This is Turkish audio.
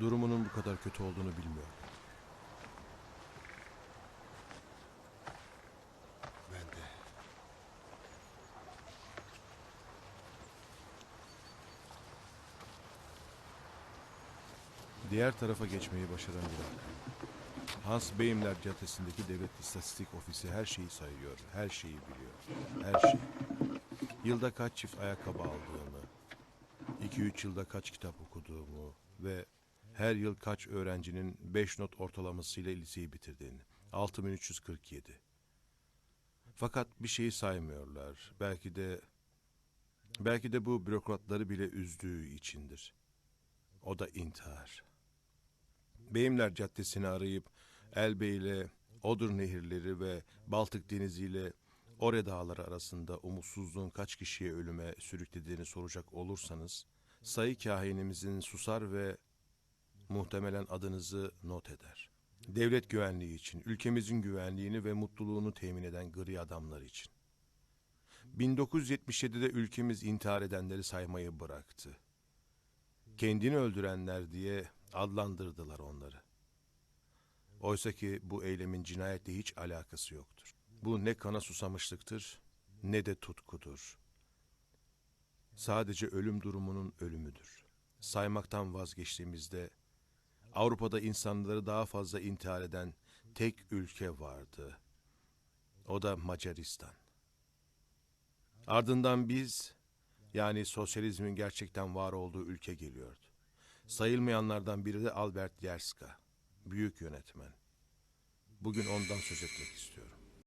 Durumunun bu kadar kötü olduğunu bilmiyorum. Ben de. Diğer tarafa geçmeyi başaran biri. Hans Beyimler Caddesi'ndeki Devlet İstatistik Ofisi her şeyi sayıyor, her şeyi biliyor, her şey. Yılda kaç çift ayakkabı aldığımı, 2-3 yılda kaç kitap okuduğumu ve her yıl kaç öğrencinin 5 not ortalamasıyla liseyi bitirdiğini. 6347. Fakat bir şeyi saymıyorlar. Belki de belki de bu bürokratları bile üzdüğü içindir. O da intihar. Beyimler Caddesi'ni arayıp Elbe ile Odur nehirleri ve Baltık Denizi ile Ore dağları arasında umutsuzluğun kaç kişiye ölüme sürüklediğini soracak olursanız, sayı kahinimizin susar ve muhtemelen adınızı not eder. Devlet güvenliği için, ülkemizin güvenliğini ve mutluluğunu temin eden gri adamlar için. 1977'de ülkemiz intihar edenleri saymayı bıraktı. Kendini öldürenler diye adlandırdılar onları. Oysa ki bu eylemin cinayetle hiç alakası yoktur. Bu ne kana susamışlıktır ne de tutkudur. Sadece ölüm durumunun ölümüdür. Saymaktan vazgeçtiğimizde Avrupa'da insanları daha fazla intihar eden tek ülke vardı. O da Macaristan. Ardından biz yani sosyalizmin gerçekten var olduğu ülke geliyordu. Sayılmayanlardan biri de Albert Yerska, büyük yönetmen. Bugün ondan söz etmek istiyorum.